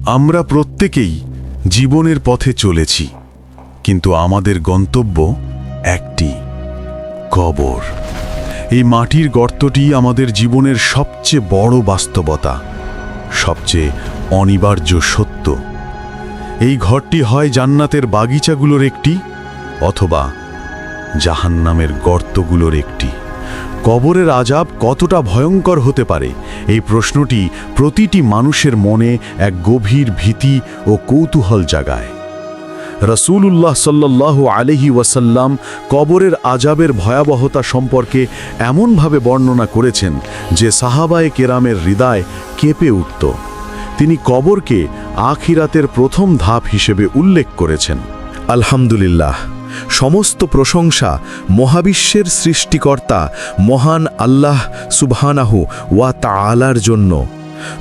আমরা প্রত্যেকেই জীবনের পথে চলেছি, কিন্তু আমাদের গন্তব্য একটি কবর। এই মাটির গর্তটি আমাদের জীবনের সবচেয়ে বড় বাস্তবতা, সবচেয়ে অনিবার্য সত্য। এই ঘরটি হয় জান্নাতের বাগিচাগুলোর একটি অথবা জাহান্নামের গর্তগুলোর একটি। কবরের আজাব কতটা ভয়ঙ্কর হতে পারে? এই প্রশ্নটি প্রতিটি মানুষের মনে এক গভীর ভীতি ও কৌতূহল জাগায়। রসূলুল্লাহ সাল্লাহ আলহি ওয়াসাল্লাম কবরের আজাবের ভয়াবহতা সম্পর্কে এমনভাবে বর্ণনা করেছেন যে সাহাবায়ে কেরামের হৃদয় কেঁপে উঠত। তিনি কবরকে আখিরাতের প্রথম ধাপ হিসেবে উল্লেখ করেছেন। আলহামদুলিল্লাহ। সমস্ত প্রশংসা মহাবিশ্বের সৃষ্টিকর্তা মহান আল্লাহ সুবহানাহু ওয়া তাআলার জন্য।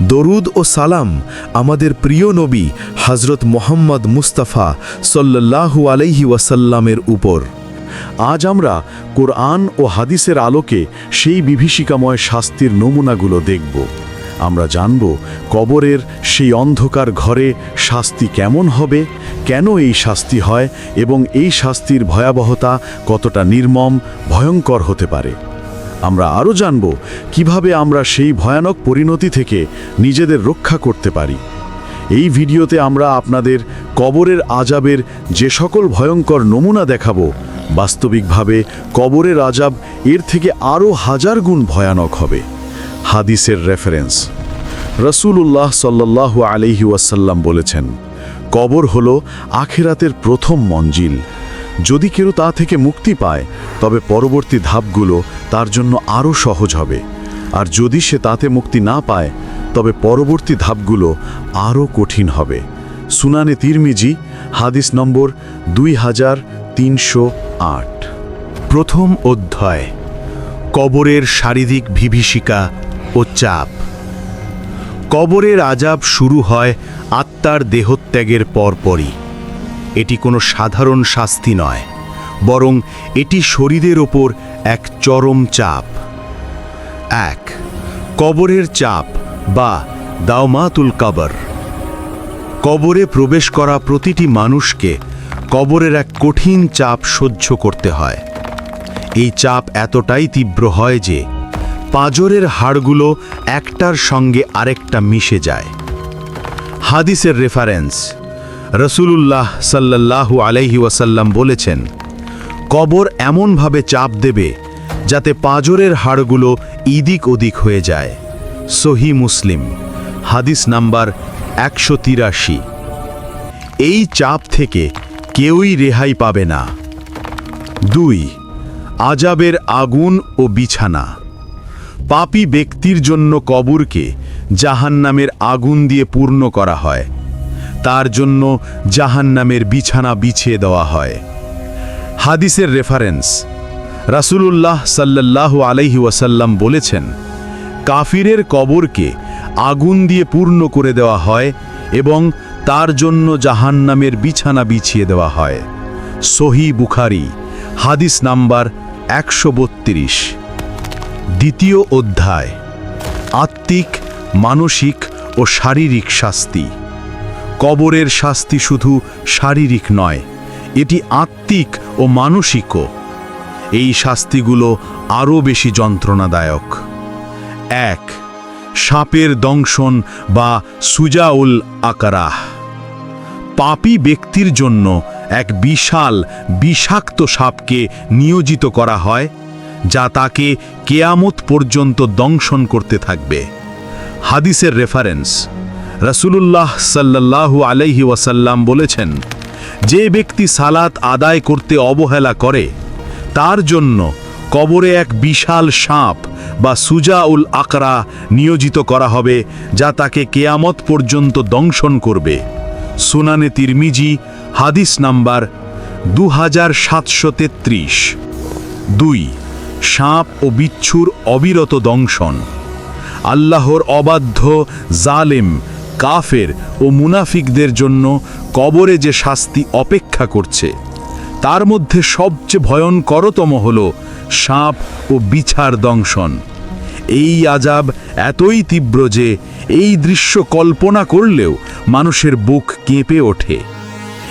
দরুদ ও সালাম আমাদের প্রিয় নবী হজরত মোহাম্মদ মুস্তাফা সল্লাল্লাহু আলাইহি ওয়াসাল্লামের উপর। আজ আমরা কোরআন ও হাদিসের আলোকে সেই বিভীষিকাময় শাস্তির নমুনাগুলো দেখব। আমরা জানব কবরের সেই অন্ধকার ঘরে শাস্তি কেমন হবে, কেন এই শাস্তি হয় এবং এই শাস্তির ভয়াবহতা কতটা নির্মম, ভয়ঙ্কর হতে পারে। আমরা আরও জানব কীভাবে আমরা সেই ভয়ানক পরিণতি থেকে নিজেদের রক্ষা করতে পারি। এই ভিডিওতে আমরা আপনাদের কবরের আজাবের যে সকল ভয়ঙ্কর নমুনা দেখাবো, বাস্তবিকভাবে কবরের আজাব এর থেকে আরও হাজার গুণ ভয়ানক হবে। হাদিসের রেফারেন্স রসুলুল্লাহ সাল্লাহ আলহি ওয়াসাল্লাম বলেছেন, কবর হল আখেরাতের প্রথম মঞ্জিল। যদি কেউ তা থেকে মুক্তি পায়, তবে পরবর্তী ধাপগুলো তার জন্য আরও সহজ হবে। আর যদি সে তাতে মুক্তি না পায়, তবে পরবর্তী ধাপগুলো আরও কঠিন হবে। সুনানে তিরমিজি, হাদিস নম্বর দুই হাজার তিনশো আট। প্রথম অধ্যায়। কবরের শারীরিক বিভীষিকা ও চাপ। কবরের আজাব শুরু হয় আত্মার দেহত্যাগের পরপরই। এটি কোনো সাধারণ শাস্তি নয়, বরং এটি শরীরের ওপর এক চরম চাপ। এক, কবরের চাপ বা দাওমাতুল কবর। কবরে প্রবেশ করা প্রতিটি মানুষকে কবরের এক কঠিন চাপ সহ্য করতে হয়। এই চাপ এতটাই তীব্র হয় যে পাঁজরের হাড়গুলো একটার সঙ্গে আরেকটা মিশে যায়। হাদিসের রেফারেন্স রসুলুল্লাহ সাল্লাল্লাহু আলাইহি ওয়াসাল্লাম বলেছেন, কবর এমনভাবে চাপ দেবে যাতে পাঁজরের হাড়গুলো ইদিক ওদিক হয়ে যায়। সহি মুসলিম, হাদিস নাম্বার একশো তিরাশি। এই চাপ থেকে কেউই রেহাই পাবে না। দুই আজাবের আগুন ও বিছানা। পাপী ব্যক্তির জন্য কবরকে জাহান্নামের আগুন দিয়ে পূর্ণ করা হয়। তার জন্য জাহান্নামের বিছানা বিছিয়ে দেওয়া হয়। হাদিসের রেফারেন্স রাসূলুল্লাহ সাল্লাল্লাহু আলাইহি ওয়াসাল্লাম বলেছেন, কাফিরের কবরকে আগুন দিয়ে পূর্ণ করে দেওয়া হয় এবং তার জন্য জাহান্নামের বিছানা বিছিয়ে দেওয়া হয়। সহি বুখারি, হাদিস নাম্বার একশো বত্রিশ। দ্বিতীয় অধ্যায়, আত্মিক, মানসিক ও শারীরিক শাস্তি। কবরের শাস্তি শুধু শারীরিক নয়, এটি আত্মিক ও মানসিকও। এই শাস্তিগুলো আরও বেশি যন্ত্রণাদায়ক। এক, সাপের দংশন বা সুজাউল আকারাহ। পাপী ব্যক্তির জন্য এক বিশাল, বিষাক্ত সাপকে নিয়োজিত করা হয়, যা তাকে কেয়ামত পর্যন্ত দংশন করতে থাকবে। হাদিসের রেফারেন্স রসুলুল্লাহ সাল্লাল্লাহু আলাইহি ওয়াসাল্লাম বলেছেন, যে ব্যক্তি সালাত আদায় করতে অবহেলা করে, তার জন্য কবরে এক বিশাল সাপ বা সুজা উল আকরা নিয়োজিত করা হবে, যা তাকে কেয়ামত পর্যন্ত দংশন করবে। সুনানে তিরমিজি হাদিস নাম্বার দু হাজার সাতশো তেত্রিশ। দুই, সাপ ও বিচ্ছুর অবিরত দংশন। আল্লাহর অবাধ্য জালেম, কাফের ও মুনাফিকদের জন্য কবরে যে শাস্তি অপেক্ষা করছে, তার মধ্যে সবচেয়ে ভয়ঙ্করতম হল সাপ ও বিছার দংশন। এই আজাব এতই তীব্র যে এই দৃশ্য কল্পনা করলেও মানুষের বুক কেঁপে ওঠে।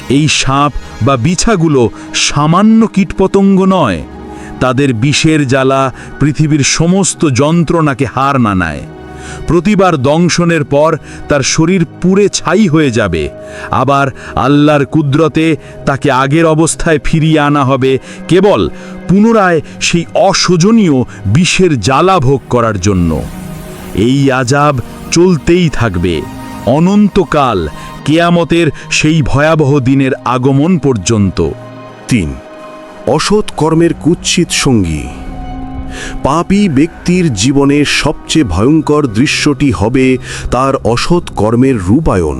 এই সাপ বা বিছাগুলো সামান্য কীটপতঙ্গ নয়, তাদের বিষের জ্বালা পৃথিবীর সমস্ত যন্ত্রণাকে হার মানায়। প্রতিবার দংশনের পর তার শরীর পুড়ে ছাই হয়ে যাবে, আবার আল্লাহর কুদরতে তাকে আগের অবস্থায় ফিরিয়ে আনা হবে কেবল পুনরায় সেই অশোচনীয় বিষের জ্বালা ভোগ করার জন্য। এই আজাব চলতেই থাকবে। অনন্তকাল কেয়ামতের সেই ভয়াবহ দিনের আগমন পর্যন্ত। তিন, অসৎ কর্মের কুৎসিত সঙ্গী। পাপী ব্যক্তির জীবনে সবচেয়ে ভয়ঙ্কর দৃশ্যটি হবে তার অসৎ কর্মের রূপায়ণ।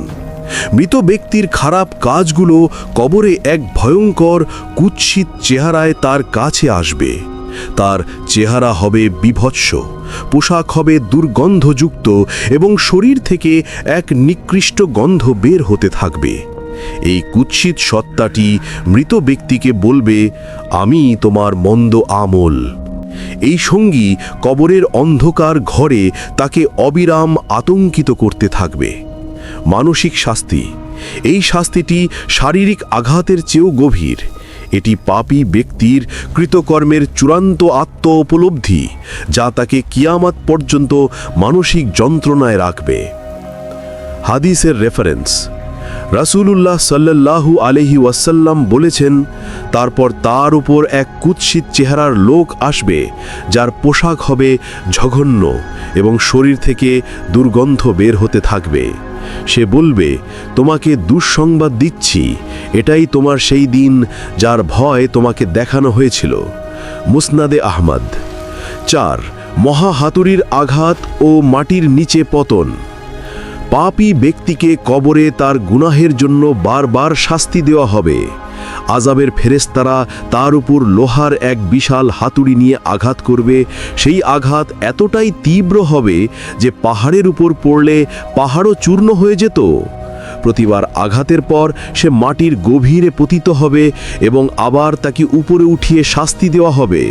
মৃত ব্যক্তির খারাপ কাজগুলো কবরে এক ভয়ঙ্কর কুৎসিত চেহারায় তার কাছে আসবে। তার চেহারা হবে বিভৎস, পোশাক হবে দুর্গন্ধযুক্ত এবং শরীর থেকে এক নিকৃষ্ট গন্ধ বের হতে থাকবে। এই কুৎসিত সত্তাটি মৃত ব্যক্তিকে বলবে, আমি তোমার মন্দ আমল। এই সঙ্গী কবরের অন্ধকার ঘরে তাকে অবিরাম আতঙ্কিত করতে থাকবে। মানসিক শাস্তি, এই শাস্তিটি শারীরিক আঘাতের চেয়েও গভীর। এটি পাপী ব্যক্তির কৃতকর্মের চূড়ান্ত আত্ম উপলব্ধি যা তাকে কিয়ামাত পর্যন্ত মানসিক যন্ত্রণায় রাখবে। হাদিসের রেফারেন্স রাসূলুল্লাহ সাল্লাল্লাহু আলহি ওয়াসাল্লাম বলেছেন, তারপর তার উপর এক কুৎসিত চেহারার লোক আসবে, যার পোশাক হবে ঝঘন্য এবং শরীর থেকে দুর্গন্ধ বের হতে থাকবে। সে বলবে, তোমাকে দুঃসংবাদ দিচ্ছি। এটাই তোমার সেই দিন যার ভয় তোমাকে দেখানো হয়েছিল। মুসনাদে আহমদ। চার, মহা হাতুড়ির আঘাত ও মাটির নিচে পতন। পাপি ব্যক্তিকে কবরে তার গুনাহের জন্য বারবার শাস্তি দেওয়া হবে। আজাবের ফেরেস্তারা তার উপর লোহার এক বিশাল হাতুড়ি নিয়ে আঘাত করবে। সেই আঘাত এতটাই তীব্র হবে যে পাহাড়ের উপর পড়লে পাহাড়ও চূর্ণ হয়ে যেত। প্রতিবার আঘাতের পর সে মাটির গভীরে পতিত হবে এবং আবার তাকে উপরে উঠিয়ে শাস্তি দেওয়া হবে।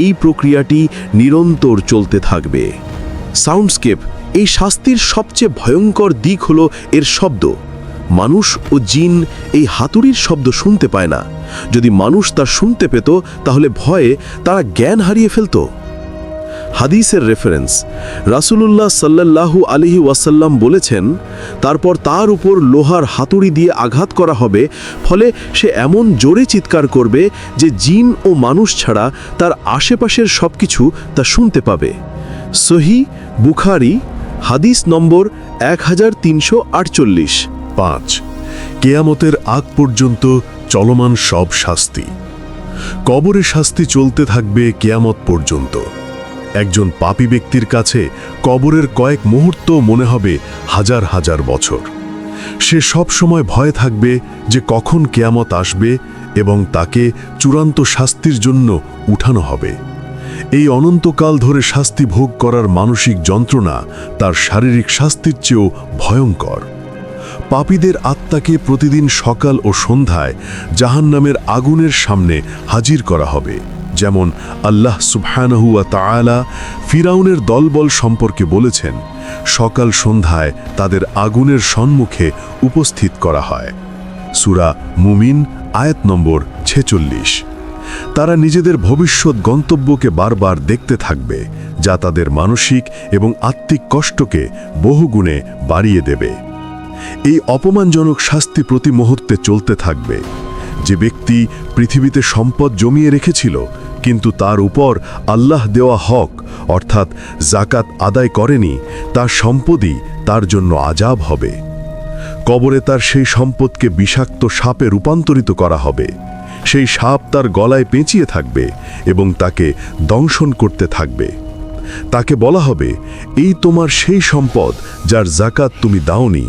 এই প্রক্রিয়াটি নিরন্তর চলতে থাকবে। সাউন্ডস্কেপ, এই শাস্তির সবচেয়ে ভয়ঙ্কর দিক হলো এর শব্দ। মানুষ ও জিন এই হাতুড়ির শব্দ শুনতে পায় না। যদি মানুষ তা শুনতে পেত, তাহলে ভয়ে তারা জ্ঞান হারিয়ে ফেলত। হাদিসের রেফারেন্স রাসূলুল্লাহ সাল্লাল্লাহু আলহি ওয়াসাল্লাম বলেছেন, তারপর তার উপর লোহার হাতুড়ি দিয়ে আঘাত করা হবে, ফলে সে এমন জোরে চিৎকার করবে যে জিন ও মানুষ ছাড়া তার আশেপাশের সবকিছু তা শুনতে পাবে। সহি বুখারি, হাদিস নম্বর এক হাজার তিনশো আটচল্লিশ। পাঁচ। কেয়ামতের আগ পর্যন্ত চলমান সব শাস্তি। কবরে শাস্তি চলতে থাকবে কেয়ামত পর্যন্ত। একজন পাপী ব্যক্তির কাছে কবরের কয়েক মুহূর্ত মনে হবে হাজার হাজার বছর। সে সব সময় ভয় থাকবে যে কখন কেয়ামত আসবে এবং তাকে চূড়ান্ত শাস্তির জন্য উঠানো হবে। এই অনন্তকাল ধরে শাস্তি ভোগ করার মানসিক যন্ত্রণা তার শারীরিক শাস্তির চেয়েও ভয়ঙ্কর। পাপীদের আত্মাকে প্রতিদিন সকাল ও সন্ধ্যায় জাহান্নামের আগুনের সামনে হাজির করা হবে। যেমন আল্লাহ সুবহানাহুয়া তাআলা ফিরাউনের দলবল সম্পর্কে বলেছেন, সকাল সন্ধ্যায় তাদের আগুনের সম্মুখে উপস্থিত করা হয়। সুরা মুমিন, আয়াত নম্বর ছেচল্লিশ। তারা নিজেদের ভবিষ্যৎ গন্তব্যকে বারবার দেখতে থাকবে, যা তাদের মানসিক এবং আত্মিক কষ্টকে বহুগুণে বাড়িয়ে দেবে। এই অপমানজনক শাস্তি প্রতি মুহূর্তে চলতে থাকবে। যে ব্যক্তি পৃথিবীতে সম্পদ জমিয়ে রেখেছিল, কিন্তু তার উপর আল্লাহ দেওয়া হক, অর্থাৎ জাকাত আদায় করেনি, তার সম্পদই তার জন্য আজাব হবে। কবরে তার সেই সম্পদকে বিষাক্ত সাপে রূপান্তরিত করা হবে। সেই সাপ তার গলায় পেঁচিয়ে থাকবে এবং তাকে দংশন করতে থাকবে। তাকে বলা হবে, এই তোমার সেই সম্পদ যার জাকাত তুমি দাওনি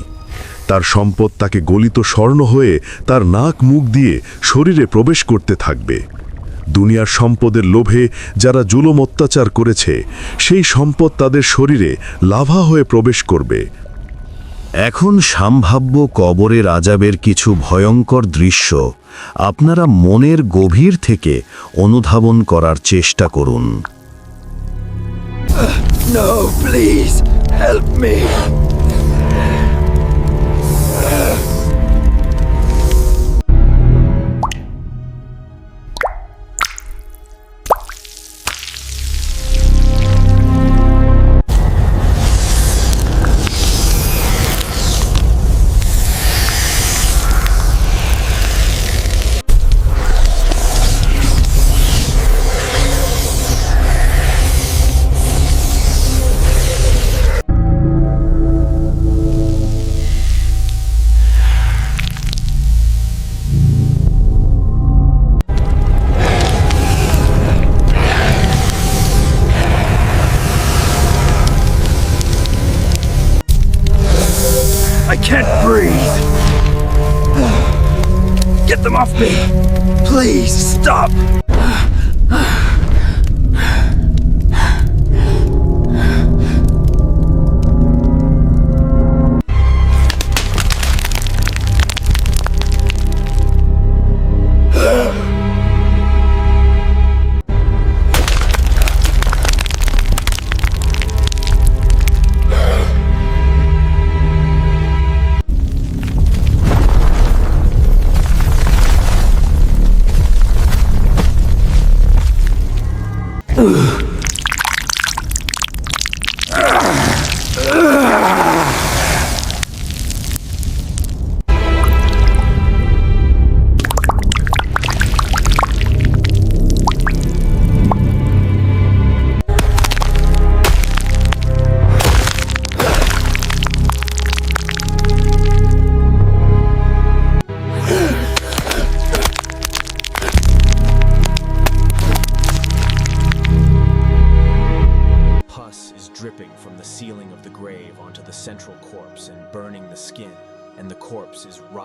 তার সম্পদ তাকে গলিত স্বর্ণ হয়ে তার নাক মুখ দিয়ে শরীরে প্রবেশ করতে থাকবে। দুনিয়ার সম্পদের লোভে যারা জুলম অত্যাচার করেছে সেই সম্পদ তাদের শরীরে লাভা হয়ে প্রবেশ করবে। এখন সম্ভাব্য কবরের আজাবের কিছু ভয়ঙ্কর দৃশ্য আপনারা মনের গভীর থেকে অনুধাবন করার চেষ্টা করুন। No, please, help me. Breathe. Get them off me. Please stop.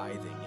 Writhing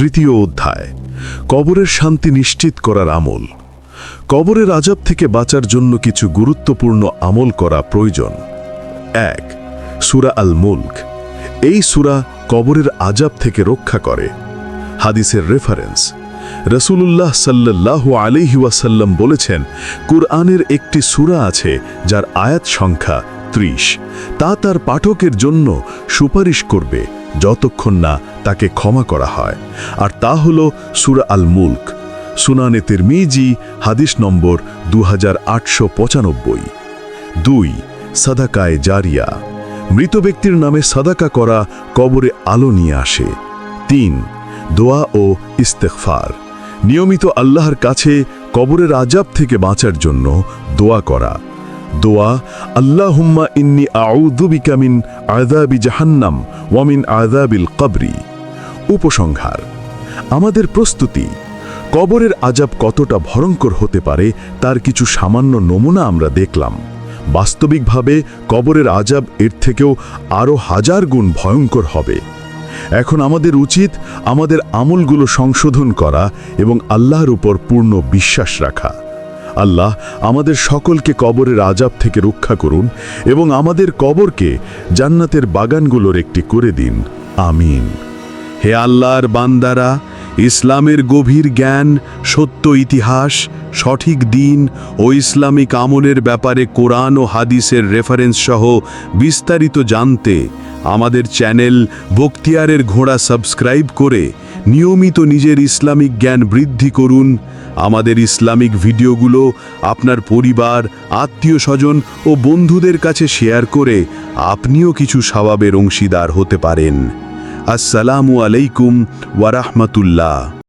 তৃতীয় অধ্যায়, কবরের শান্তি নিশ্চিত করার আমল। কবরের আজাব থেকে বাঁচার জন্য কিছু গুরুত্বপূর্ণ আমল করা প্রয়োজন। এক, সুরা আল মুলক এই সুরা কবরের আজাব থেকে রক্ষা করে। হাদিসের রেফারেন্স রসুলুল্লাহ সাল্লাহ ওয়াসাল্লাম বলেছেন, কুরআনের একটি সুরা আছে যার আয়াত সংখ্যা ত্রিশ। তা তার পাঠকের জন্য সুপারিশ করবে। যতক্ষণ না তাকে ক্ষমা করা হয়। আর তা হল সুরা আল মুলক সুনানে তিরমিজি, হাদিস নম্বর দু দুই, সাদাকায় জারিয়া, মৃত ব্যক্তির নামে সাদাকা করা কবরে আলো নিয়ে আসে। তিন, দোয়া ও ইস্তেকফার নিয়মিত আল্লাহর কাছে কবরের আজাব থেকে বাঁচার জন্য দোয়া করা। দোয়া, আল্লাহুম্মা ইন্নি আউযুবিকা মিন আযাবি জাহান্নাম ওয়া মিন আযাবিল কবরি। উপসংহার, আমাদের প্রস্তুতি, কবরের আজাব কতটা ভয়ঙ্কর হতে পারে তার কিছু সামান্য নমুনা আমরা দেখলাম। বাস্তবিকভাবে কবরের আজাব এর থেকেও আরও হাজার গুণ ভয়ঙ্কর হবে। এখন আমাদের উচিত আমাদের আমলগুলো সংশোধন করা এবং আল্লাহর উপর পূর্ণ বিশ্বাস রাখা। আল্লাহ আমাদের সকলকে কবরের আজাব থেকে রক্ষা করুন এবং আমাদের কবরকে জান্নাতের বাগানগুলোর একটি করে দিন। আমিন। হে আল্লাহর বান্দারা, ইসলামের গভীর জ্ঞান, সত্য ইতিহাস, সঠিক দিন ও ইসলামিক আমলের ব্যাপারে কোরআন ও হাদিসের রেফারেন্স সহ বিস্তারিত জানতে আমাদের চ্যানেল বক্তিয়ারের ঘোড়া সাবস্ক্রাইব করে নিয়মিত নিজের ইসলামিক জ্ঞান বৃদ্ধি করুন। আমাদের ইসলামিক ভিডিওগুলো আপনার পরিবার, আত্মীয় স্বজন ও বন্ধুদের কাছে শেয়ার করে আপনিও কিছু স্বভাবের অংশীদার হতে পারেন। আসসালামু আলাইকুম ওয়ারাহমাতুল্লাহ